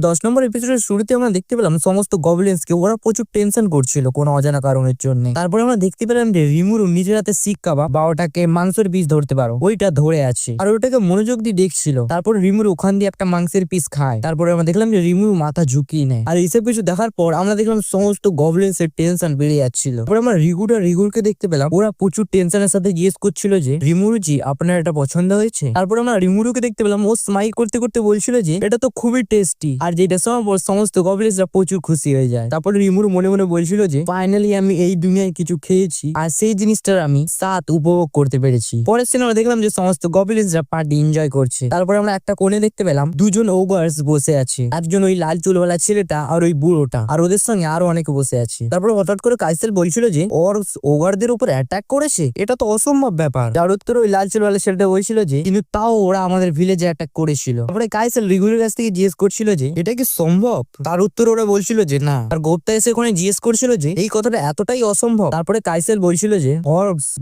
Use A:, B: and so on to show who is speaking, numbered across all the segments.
A: দশ নম্বর এপিসোডের শুরুতে আমরা দেখতে পেলাম সমস্ত গবলিন্স কে, ওরা প্রচুর টেনশন করছিল কোনো অজানা কারণের জন্য। তারপরে আমরা দেখতে পেলাম যে রিমুরু নিজের হাতে শিক কাবা বা ওটাকে মাংসের পিস ধরতে পারো, ওইটা ধরে আছে। আর ওটাকে মনোযোগ দিয়ে দেখছিল। তারপর রিমুরু ওখান দিয়ে একটা মাংসের পিস খায়। তারপরে আমরা দেখলাম যে রিমুরু মাথা ঝুঁকিয়ে নেয়। আর এইসব কিছু দেখার পর আমরা দেখলাম সমস্ত গবলিন্স এর টেনশন বেড়ে যাচ্ছিল। তারপরে আমরা রিগুর আর রিগুরকে দেখতে পেলাম। ওরা প্রচুর টেনশনের সাথে জিজ্ঞেস করছিল যে, রিমুরুজি, আপনার এটা পছন্দ হয়েছে? তারপর আমরা রিমুরুকে দেখতে পেলাম। ও স্মাইল করতে করতে বলছিল যে, এটা তো খুবই টেস্টি আর যেটা সময় সমস্ত গবলিন্সরা প্রচুর খুশি হয়ে যায়। তারপরে রিমুরু মনে মনে বলছিল যে ফাইনালি আমি এই দুনিয়ায় কিছু খেয়েছি আর সেই জিনিসটার আমি স্বাদ উপভোগ করতে পেরেছি। পরের সিনেমা দেখলাম যে সমস্ত গবলিন্সরা পার্টি এনজয় করছে। তারপরে আমরা একটা কোণে দেখতে পেলাম, দুজন ওগার্স বসে আছে। একজন ওই লাল চুলওয়ালা ছেলেটা আর ওই বুড়োটা। আর ওদের সঙ্গে আরও অনেকে বসে আছে। তারপরে হঠাৎ করে কাইসেল বলছিল যে, ওর ওগারদের উপর অ্যাটাক করেছে? এটা তো অসম্ভব ব্যাপার। যার উত্তর ওই লাল চুলওয়ালা ছেলেটা বলছিল যে, কিন্তু তাও ওরা আমাদের ভিলেজে অ্যাটাক করেছিল। তারপরে কাইসেল রিগুলের কাছ থেকে জিজ্ঞেস করছিল যে এটা কি সম্ভব? তার উত্তর ওরা বলছিল যে, না। আর গোপ্তা এসে ওখানে জিজ্ঞেস করছিল যে, এই কথাটা এতটাই অসম্ভব। তারপরে কাইসেল বলছিল যে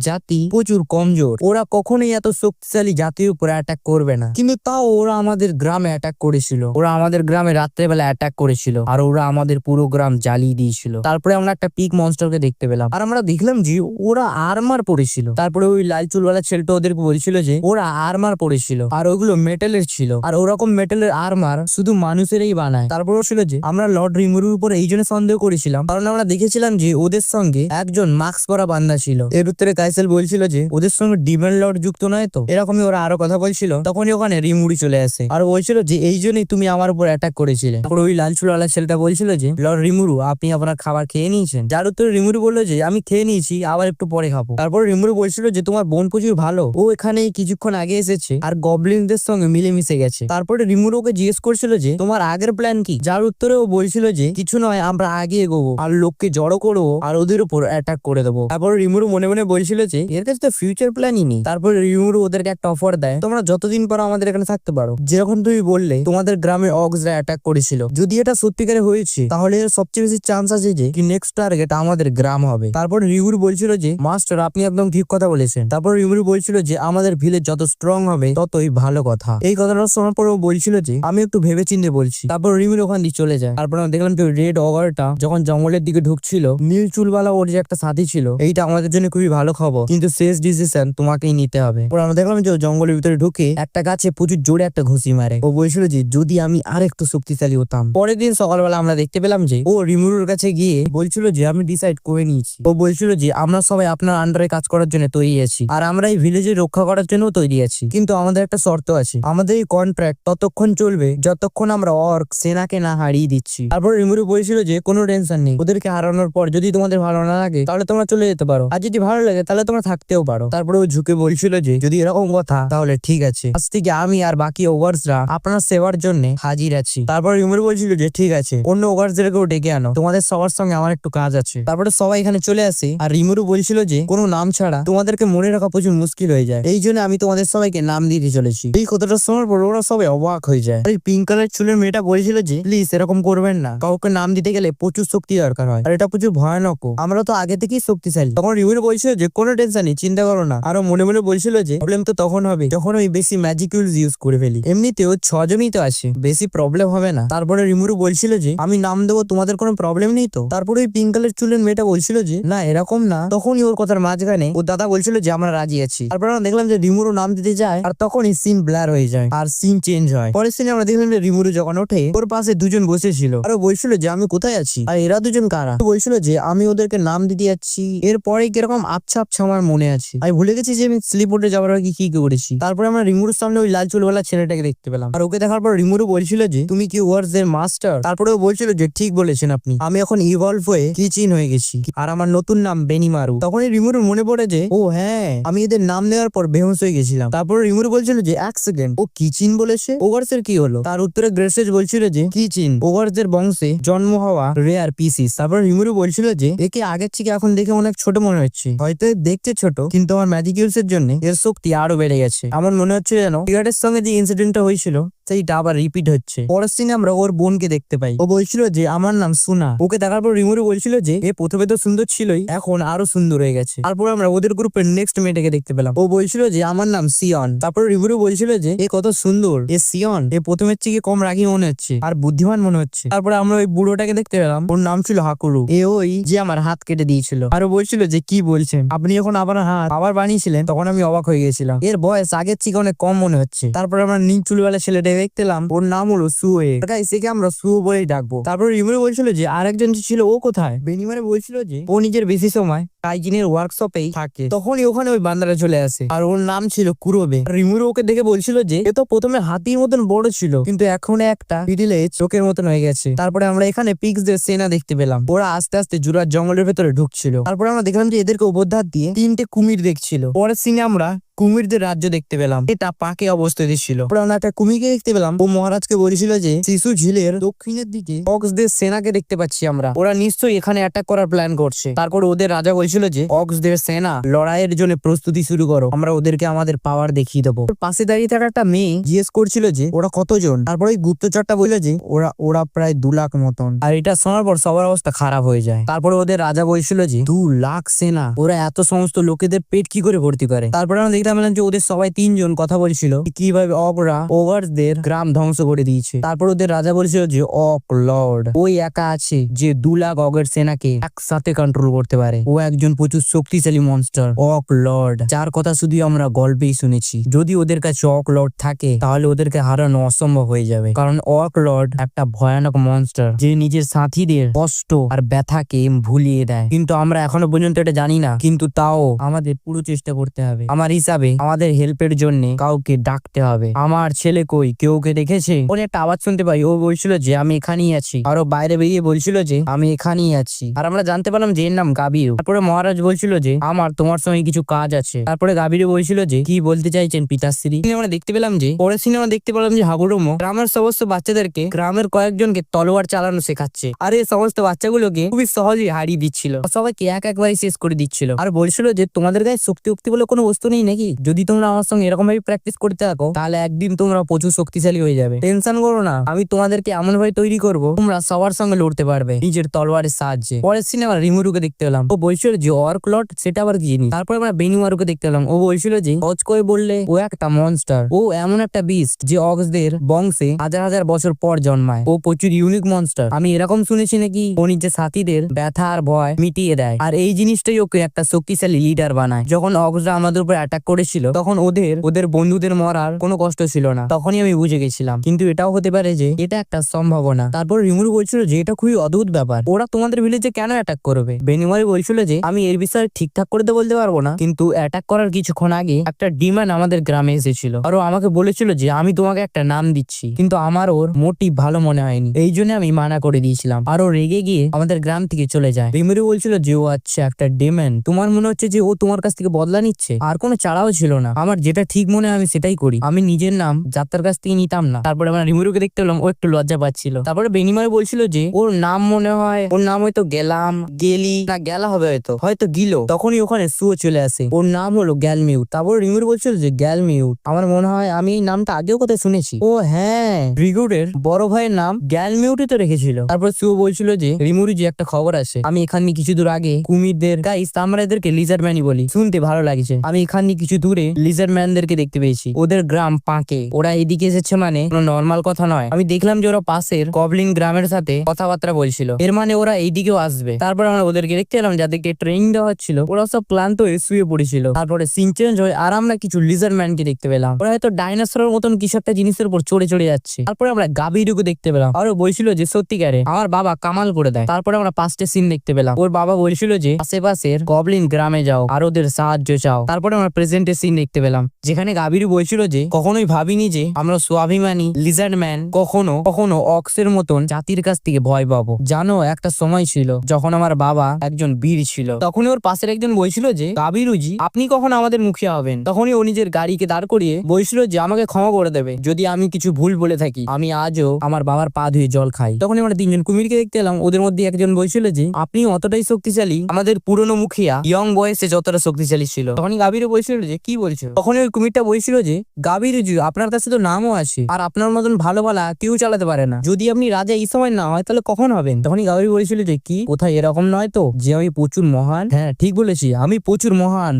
A: জাতি প্রচুর কমজোর। ওরা কখনোই এত শক্তিশালী জাতির উপরে অ্যাটাক করবে না। কিন্তু তাও ওরা আমাদের গ্রামে অ্যাটাক করেছিল। ওরা আমাদের গ্রামে রাত্রেবেলা অ্যাটাক করেছিল। আর ওরা আমাদের পুরো গ্রাম জ্বালিয়ে দিয়েছিল। তারপরে আমরা একটা পিক মনস্টারকে দেখতে পেলাম। আর আমরা দেখলাম যে, ওরা আর্মার পড়েছিল তারপরে ওই লাল চুলওয়ালা ছেলেটা ওদেরকে বলছিল যে, ওরা আর্মার পরেছিল। আর ওইগুলো মেটালের ছিল। আর ওরকম মেটালের আর্মার শুধু মানুষেরই বানায়। তারপরে ছিল যে, আমরা লর্ড রিমুরুর উপর এই জন্য সন্দেহ করেছিলাম। কারণ আমরা দেখেছিলাম যে, ওদের সঙ্গে একজন মাস্ক পরা বান্দা ছিল। এর উত্তরে কাইসেল বলছিল যে, ওদের সঙ্গে ডিমেন লর্ড যুক্ত নয় তো? এরকমই ওরা আরও কথা বলছিল। তখনই ওখানে রিমুড়ি চলে আসে। আর বলছিল যে, এই জন্যই তুমি আমার উপর অ্যাটাক করেছিলে। তারপর ওই লাল চুলওয়ালা ছেলেটা বলছিল যে লর্ড রিমুরু আপনি আপনার খাবার খেয়ে নিয়েছেন? যার উত্তরে রিমুরু বলল যে, আমি খেয়ে নিয়েছি, আবার একটু পরে খাব। তারপর রিমুরু বলছিল যে, তোমার বোন প্রচুর ভালো। ও এখানে কিছুক্ষণ আগে এসেছে, আর গবলিনদের সঙ্গে মিলেমিশে গেছে। তারপরে রিমুরু ওকে জিজ্ঞেস করছিল যে, তোমার আগের প্ল্যান কি? যার উত্তরে ও বলছিল যে, কিছু নয়, আমরা আগে এগোবো। আর লোককে জড়ো করব আর ওদের উপর অ্যাটাক করে দেবো। তারপর রিমুরু মনে মনে বলছিল যে, এর কাছে তো ফিউচার প্ল্যানই নেই। তারপর রিমুরু ওদেরকে একটা অফার দেয়, তোমরা যতদিন পর আমাদের এখানে থাকতে পারো। যেরকম তুমি বললে, তোমাদের গ্রামে অক্সরা অ্যাটাক করেছিল। যদি এটা সত্যিকারে হয়েছে, তাহলে এর সবচেয়ে বেশি চান্স আছে যে, কি নেক্সট টার্গেট আমাদের গ্রাম হবে। তারপর রিমুর বলছিল যে মাস্টার আপনি একদম ঠিক কথা বলেছেন। তারপর রিমুরু বলছিল যে, আমাদের ভিলেজ যত স্ট্রং হবে, ততই ভালো কথা। এই কথাটা শোনার পর ও বলছিল যে, আমি একটু ভেবে চিন্তে বলছি। তারপর রিমির ওখান দিয়ে চলে যায়। তারপর আমরা দেখলাম যে রেড অগারটা যখন জঙ্গলের দিকে ঢুকছিল, নীল চুলওয়ালা ওর যে একটা সাথী ছিল, এইটা আমাদের জন্য খুবই ভালো খবর। কিন্তু শেষ ডিসিশন তোমাকেই নিতে হবে। আমরা দেখলাম যে জঙ্গলের ভিতরে ঢুকে একটা গাছে প্রচুর জোরে একটা ঘুষি মারে। ও বলছিল যে, যদি আমি আর একটু শক্তিশালী হতাম। পরের দিন সকালবেলা আমরা দেখতে পেলাম যে, ও রিমুরুর কাছে গিয়ে বলছিল যে, আমি ডিসাইড করে নিয়েছি। ও বলছিল যে, আমরা সবাই আপনার আন্ডারে কাজ করার জন্য তৈরি আছি। আর আমরা এই ভিলেজে রক্ষা করার জন্য তৈরি আছি। কিন্তু আমাদের একটা শর্ত আছে। আমাদের এই কন্ট্রাক্ট ততক্ষণ চলবে যতক্ষণ আমরা অর্ক সেনাকে না হারিয়ে দিচ্ছি। তারপর রিমুরু বলেছিল যে, কোনো টেনশন নেই, ওদেরকে হারানোর পর যদি তোমাদের ভালো না লাগে, তাহলে তোমরা চলে যেতে পারো। আর যদি ভালো লাগে, তাহলে তোমরা থাকতেও পারো। তারপরে ও ঝুঁকে বলছিল যে, যদি এরকম কথা, তাহলে ঠিক আছে। আজ থেকে আমি আর বাকি ওভার্সরা আপনার সেবার জন্য হাজির আছি। তারপর রিমুরু বলছিল যে, ঠিক আছে, অন্য ওভার্সদেরকেও ডেকে আনো। তোমাদের সবার সঙ্গে আমার একটু কাজ আছে। তারপরে সবাই এখানে চলে আসে, আর রিমুরু বলছিল যে, কোনো নাম ছাড়া তোমাদেরকে মনে রাখা প্রচুর মুশকিল হয়ে যায়। এই জন্য আমি তোমাদের সবাইকে নাম দিতে চলেছি। এই কথাটা শোনার পর ওরা সবাই অবাক হয়ে যায়। আর পিঙ্ক কালার চুলের মেয়েটা বলেছিল যে, প্লিজ এরকম করবেন না। কাউকে নাম দিতে গেলে প্রচুর শক্তি দরকার হয়। আর এটা প্রচুর ভয়ানক আমরা তো আগে থেকেই শক্তিশালী। তখন রিমির বলছিল যে, কোনো টেনশন নেই, চিন্তা করো না। আরও মনে মনে বলছিল যে প্রবলেম তো তখন হবে, যখন ওই বেশি ম্যাজিক ইউজ করে ফেলি। এমনিতেও ছজনই তো আছে, বেশি প্রবলেম হবে না। তারপরে রিমুরু বলছিল যে, আমি নাম দেবো, তোমাদের কোনো প্রবলেম নেই তো? তারপরে ওই পিঙ্ক কালার চুলের মেয়েটা বলছিল যে, না, এরকম না। তখনই ওর কথার মাঝখানে ওর দাদা বলছিল যে, আমরা রাজি আছি। তারপর আমরা দেখলাম যে, রিমুরু নাম দিতে যায়, আর তখনই সিন ব্লার হয়ে যায়, আর সিন চেঞ্জ হয়। পরের সিনে আমরা দেখলাম যে, রিমুরু যখন ওঠে ওর পাশে দুজন বসেছিল। আর বলছিল যে, আমি কোথায় আছি? আর এরা দুজন কারা? বলছিল যে, আমি ওদেরকে নাম দিতে যাচ্ছি। এরপরে কীরকম আবছা আবছা আমার মনে আছে? আমি ভুলে গেছি যে, আমি স্লিপোর্টে যাওয়ার আগে কি কি করেছি। তারপরে আমরা রিমুরুর সামনে ওই লাল চুলওয়ালা ছেলেটাকে দেখতে পেলাম। আর ওকে দেখার পর রিমুরু বলছিল যে, তুমি কি ওয়ার্স এর মাস্টার তারপরে ও বলছিল যে, ঠিক বলেছেন আপনি। আমি এখন ইভলভ হয়ে কিচিন হয়ে গেছি। আর আমার নতুন নাম বেনিমারু। তখনই রিমুরুর মনে পড়ে যে, ও হ্যাঁ আমি এদের নাম নেওয়ার পর বেহুশ হয়ে গেছিলাম। তারপরে রিমুরু বলছিল যে, এক সেকেন্ড ও কিচিন বলেছে? ওভার্স এর কি হলো? তার উত্তরে গ্রেসেজ বলছিল যে, কি চিন? ওভারদের বংশে জন্ম হওয়া রেয়ার পিসি তারপর হিমুরু বলছিল যে, একে আগের থেকে এখন দেখে অনেক ছোট মনে হচ্ছে। হয়তো দেখতে ছোট, কিন্তু আমার ম্যাজিক ইউজ এর জন্য এর শক্তি আরও বেড়ে গেছে। আমার মনে হচ্ছে যেন টিগারের সঙ্গে যে ইনসিডেন্টটা হয়েছিল সেইটা আবার রিপিট হচ্ছে। পরের সিনে আমরা ওর বোনকে দেখতে পাই। ও বলছিল যে, আমার নাম সুনা। ওকে দেখার পর রিমুরু বলছিল যে, এ প্রথমে তো সুন্দর ছিলই, এখন আরও সুন্দর হয়ে গেছে। তারপর আমরা ওদের গ্রুপের নেক্সট মেয়েটাকে দেখতে পেলাম। ও বলছিল যে, আমার নাম সিয়ন। তারপর রিমুরু বলছিল যে, এ কত সুন্দর, এ সিয়ন, এ প্রথমের থেকে কম রাগি মনে হচ্ছে, আর বুদ্ধিমান মনে হচ্ছে। তারপরে আমরা ওই বুড়োটাকে দেখতে পেলাম, ওর নাম ছিল হাকুরু। এ ওই যে আমার হাত কেটে দিয়েছিল। আর ও বলছিল যে, কি বলছেন? আপনি যখন আবার হাত আবার বানিয়েছিলেন, তখন আমি অবাক হয়ে গেছিলাম। এর বয়স আগের থেকে অনেক কম মনে হচ্ছে। তারপর আমরা নীল চুলওয়ালা ছেলেটা দেখতে পেলাম ওর নাম হলো সুয়ে। গাইস আমরা সু বলেই ডাকবো। তারপর রিমুরে বলছিল যে, আরেকজন ছিল, ও কোথায়? বেনিমারে বলছিল যে, ও নিজের বেশি সময় কাইজিনের ওয়ার্কশপেই থাকে। তখনই ওখানে ওই বান্দারা চলে আসে। আর ওর নাম ছিল কুরোবে। রিমুরু ওকে দেখে বলছিল যে এ তো প্রথমে হাতির মতন বড় ছিল কিন্তু এখন একটা মিডিলে চোখের মতন হয়ে গেছে। তারপরে আমরা এখানে পিক্সদের সেনা দেখতে পেলাম। ওরা আস্তে আস্তে জুরার জঙ্গলের ভেতরে ঢুকছিল। তারপরে আমরা দেখলাম যে এদেরকে উপধার দিয়ে তিনটে কুমির দেখছিল। পরের সিনে আমরা কুমিরদের রাজ্য দেখতে পেলাম। এটা পাকে অবস্থিত ছিল। আমরা একটা কুমিরকে দেখতে পেলাম। ও মহারাজকে বলেছিল যে শিশু ঝিলের দক্ষিণের দিকে অক্সদের সেনাকে দেখতে পাচ্ছি আমরা। ওরা নিশ্চয়ই এখানে অ্যাটাক করার প্ল্যান করছে। তারপর ওদের রাজা বলছিল যে অক্সদের সেনা লড়াইয়ের জন্য প্রস্তুতি শুরু করো। আমরা ওদেরকে আমাদের পাওয়ার দেখিয়ে দেবো। পাশে দাঁড়িয়ে থাকা একটা মেয়ে জিজ্ঞেস করছিল যে, ওরা কতজন? তারপর গুপ্তচরটা বলল যে, ওরা ওরা প্রায় দু লাখ মতন। আর এটা শোনার পর সবার অবস্থা খারাপ হয়ে যায়। তারপরে ওদের রাজা বলছিল যে, দু লাখ সেনা, ওরা এত সমস্ত লোকেদের পেট কি করে ভর্তি করে? তারপরে আমরা দেখতে পেলাম যে, ওদের সবাই তিনজন কথা বলছিল, কীভাবে অকরা ওভারদের গ্রাম ধ্বংস করে দিয়েছে? তারপর ওদের রাজা বলছিল যে অক লর্ড, ওই একা আছে যে দু লাখ অগের সেনাকে একসাথে কন্ট্রোল করতে পারে। ও একজন প্রচুর শক্তিশালী মনস্টার অক লর্ড যার কথা শুধু আমরা গল্পেই শুনেছি। যদি ওদের কাছে অক লর্ড থাকে, তাহলে ওদেরকে হারানো অসম্ভব হয়ে যাবে। কারণ অক লর্ড একটা ভয়ানক মনস্টার যে নিজের সাথীদের কষ্ট আর ব্যথাকে ভুলিয়ে দেয়। কিন্তু আমরা এখনও পর্যন্ত এটা জানি না, কিন্তু তাও আমাদের পুরো চেষ্টা করতে হবে। আমার হিসাবে, আমাদের হেল্পের জন্য কাউকে ডাকতে হবে। আমার ছেলে কই? কেউ কে দেখেছে? ওর একটা আওয়াজ শুনতে পাই। ও বলছিল যে, আমি এখানেই আছি। আরও বাইরে বেরিয়ে বলছিল যে, আমি এখানেই আছি। আর আমরা জানতে পারলাম যে এর নাম গাবির তারপরে মহারাজ বলছিল যে, আমার তোমার সঙ্গে কিছু কাজ আছে। তারপরে গাবির বলছিল যে, কি বলতে চাইছেন পিতাশ্রী? আমরা দেখতে পেলাম যে, পরের সিনেমা দেখতে পেলাম যে হাগুরমো গ্রামের সমস্ত বাচ্চাদেরকে গ্রামের কয়েকজনকে তলোয়ার চালানো শেখাচ্ছে। আর এই সমস্ত বাচ্চাগুলোকে খুবই সহজেই হারিয়ে দিচ্ছিল। সবাইকে এক একবারই শেষ করে দিচ্ছিল। আর বলছিল যে, তোমাদের গায়ে শক্তি উক্তি বলে কোনো বস্তু নেই নাকি? যদি তোমরা আমার সঙ্গে এরকম ভাবে প্র্যাকটিস করতে থাকো, তাহলে একদিন তোমরা প্রচুর শক্তিশালী হয়ে যাবে। টেনশন করো না। আমি তোমাদেরকে এমন ভাবে তৈরি করব, তোমরা সবার সঙ্গে লড়তে পারবে নিজের তলোয়ারের সাহায্যে। পরের সিনেমা রিমুরুকে দেখতে পেলাম। ও বলছিল যে অর্ক লট সেটা আবার কি জিনিস? তারপর আমরা বেনিমারুকে দেখতে পেলাম। ও বলছিল যে অজ করে বললে ও একটা মনস্টার ও এমন একটা বিস্ট যে অক্সদের বংশে হাজার হাজার বছর পর জন্মায়। ও প্রচুর ইউনিক মনস্টার আমি এরকম শুনেছি নাকি ও নিজের সাথীদের ব্যথা আর ভয় মিটিয়ে দেয়। আর এই জিনিসটাই ওকে একটা শক্তিশালী লিডার বানায়। যখন অক্সরা আমাদের উপর অ্যাটাক করেছিল, তখন ওদের ওদের বন্ধুদের মরার কোনো কষ্ট ছিল না। তখনই আমি বুঝে গেছিলাম। কিন্তু এটাও হতে পারে যে, এটা একটা সম্ভাবনা। তারপর রিমুরু বলছিল যে, এটা খুবই অদ্ভুত ব্যাপার। ওরা তোমাদের ভিলেজে কেন অ্যাটাক করবে? বেনিমারি বলছিল যে আমি এর বিষয়ে ঠিকঠাক করে বলতে পারব না। কিন্তু অ্যাটাক করার কিছুক্ষণ আগে একটা ডিমান আমাদের গ্রামে এসেছিল। আর ও আমাকে বলেছিল যে, আমি তোমাকে একটা নাম দিচ্ছি। কিন্তু আমার ওর মোটিভ ভালো মনে হয়নি। এই জন্য আমি মানা করে দিয়েছিলাম। আর ও রেগে গিয়ে আমাদের গ্রাম থেকে চলে যায়। রিমুরু বলছিল যে, ও আচ্ছা একটা ডেমেন তোমার মনে হচ্ছে যে, ও তোমার কাছ থেকে বদলা নিচ্ছে? আর কোনো চাড়াও ছিল না। আমার যেটা ঠিক মনে হয় আমি সেটাই করি। আমি নিজের নাম যাত্রার কাছ থেকে নিতাম না। তারপরে আমরা রিমুরুকে দেখতে পেলাম, ও একটু লজ্জা পাচ্ছিল। তারপরে বেনিমারে বলছিল যে, ওর নাম মনে হয়, ওর নাম হয়তো গেলাম, গেলি, না গেলা হবে হয়তো। হয়তো গিলো, তখনই ওখানে সুও চলে আসে। ওর নাম হলো গ্যালমিউট। তারপর রিমুর বলছিল যে, গ্যালমিউট, আমার মনে হয় আমি এই নামটা আগেও কোথায় শুনেছি। ও হ্যাঁ রিগুডের বড় ভাইয়ের নাম গ্যালমিউটই তো রেখেছিল। তারপর সুও বলছিল যে রিমুরি যে একটা খবর আছে, আমি এখানে কিছু দূর আগে কুমিরদের গাইস আমরা এদেরকে লিজার ম্যানই বলি, শুনতে ভালো লাগছে। আমি এখানে কিছু দূরে লিজার ম্যানদেরকে দেখতে পেয়েছি। ওদের গ্রাম পাঁকে। ওরা এদিকে এসেছে মানে কোনো নর্মাল কথা নয়। আমি দেখলাম যে ওরা পাশের কবলিন গ্রামের সাথে কথাবার্তা বলছিল। এর মানে ওরা এইদিকেও আসবে। তারপর আমরা ওদেরকে দেখতে এলাম, যাদেরকে ট্রেনিং দেওয়া হচ্ছিল ওরা সব ক্লান্ত হয়ে শুয়ে পড়েছিল। তারপরে সিন চেঞ্জ হয়ে আর আমরা কিছু লিজার ম্যানকে দেখতে পেলাম। ওরা হয়তো ডাইনোসরের মতন কিছু একটা জিনিসের উপর চড়ে চড়ে যাচ্ছে। তারপরে আমরা গাভীরুকে দেখতে পেলাম। আরও বলছিল যে, সত্যিকারে আমার বাবা কামাল করে দেয়। তারপরে আমরা পাঁচটা সিন দেখতে পেলাম। ওর বাবা বলছিল যে, আশেপাশের গবলিন গ্রামে যাও, আর ওদের সাহায্য চাও। তারপরে আমরা প্রেজেন্টের সিন দেখতে পেলাম, যেখানে গাভীরু বলছিল যে, কখনোই ভাবিনি যে, আমরা স্বাভিমানী লিজার্ড ম্যান কখনো কখনো অক্সের মতন জাতির কাছ থেকে ভয় পাবো। জানো, একটা সময় ছিল যখন আমার বাবা একজন বীর ছিল। তখনই ওর পাশের একজন বলছিল যে কাবিরুজি আপনি কখন আমাদের মুখিয়া হবেন তখনই ও নিজের গাড়িকে দাঁড় করিয়ে বলছিল যে, আমাকে ক্ষমা করে দেবে, যদি আমি কিছু ভুল বলে থাকি, আমি আজও আমার বাবার পা ধুয়ে জল খাই। তখন আমরা তিনজন কুমিরকে দেখতে এলাম, ওদের মধ্যে একজন বলছিল যে, আপনি অতটাই শক্তিশালী, আমাদের পুরনো মুখিয়া ইয়ং বয়সে যতটা শক্তিশালী ছিল। তখনই গাভীরও বলছিল যে, কি বলছো? তখনই ওই কুমিরটা বলছিল যে গাভীরুজি আপনার কাছে তো নামও আছে আর আপনার মতন ভালো ভালা কেউ চালাতে পারে না। যদি আপনি রাজা এই সময় না হয়, তাহলে কখন হবেন? তখনই গাভীর বলছিল যে, কি? কোথায় এরকম নয় তো, যে আমি প্রচুর মহান? হ্যাঁ ঠিক বলেছি। আমি প্রচুর মহান।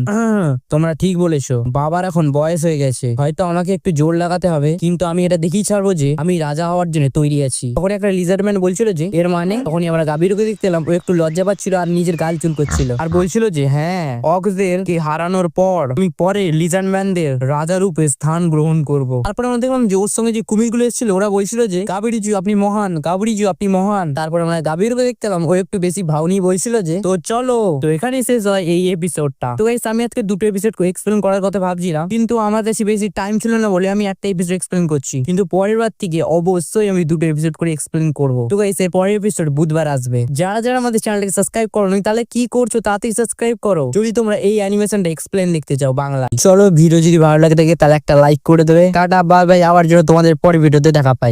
A: তোমরা ঠিক বলেছ। বাবার এখন বয়স হয়ে গেছে। হয়তো আমাকে একটু জোর লাগাতে হবে। কিন্তু আমি এটা দেখেই ছাড়বো যে আমি রাজা হওয়ার জন্য তৈরি আছি। তখন একটা লিজারম্যান বলছিল যে এর মানে? তখনই আমরা গাভীরকে দেখতে এলাম। ও একটু লজ্জা পাচ্ছিল আর নিজের গাল চুল করছিল। আর বলছিল যে হ্যাঁ অক্সদের কে হারানোর পর আমি পরে লিজারম্যানদের রাজা রূপে স্থান গ্রহণ করব। তারপরে আমরা দেখলাম যে ওর সঙ্গে যে কুমিরগুলো এসেছিল ওরা বলছিল যে গাবিরিজু আপনি মহান গাবিরিজু আপনি মহান। তারপর আমরা গাভীরকে দেখতে পেলাম ও একটু বেশি ভাবনি বলছিল যে তো চলো তো এখানেই শেষ হয় এই এপিসোডটা তো গাইস আমি আজকে দুটো এপিসোড এক্সপ্লেন করার কথা ভাবছিলাম, কিন্তু আমার কাছে বেশি টাইম ছিল না বলে আমি একটা এপিসোড এক্সপ্লেন করছি। কিন্তু পরের বার থেকে অবশ্যই আমি দুটো এপিসোড করে এক্সপ্লেন করব। তো গাইস এর পরের এপিসোড বুধবার আসবে। যারা যারা আমাদের চ্যানেলটাকে সাবস্ক্রাইব করো তাহলে কি করছ তাতেই সাবস্ক্রাইব করো। যদি তোমরা এই অ্যানিমেশনটা এক্সপ্লেন দেখতে চাও বাংলা চলো ভিডিও যদি ভালো লাগে থাকে, তাহলে একটা লাইক করে দেবে। টাটা বাই বাই আবার জন্য তোমাদের পরের ভিডিওতে দেখা পাই।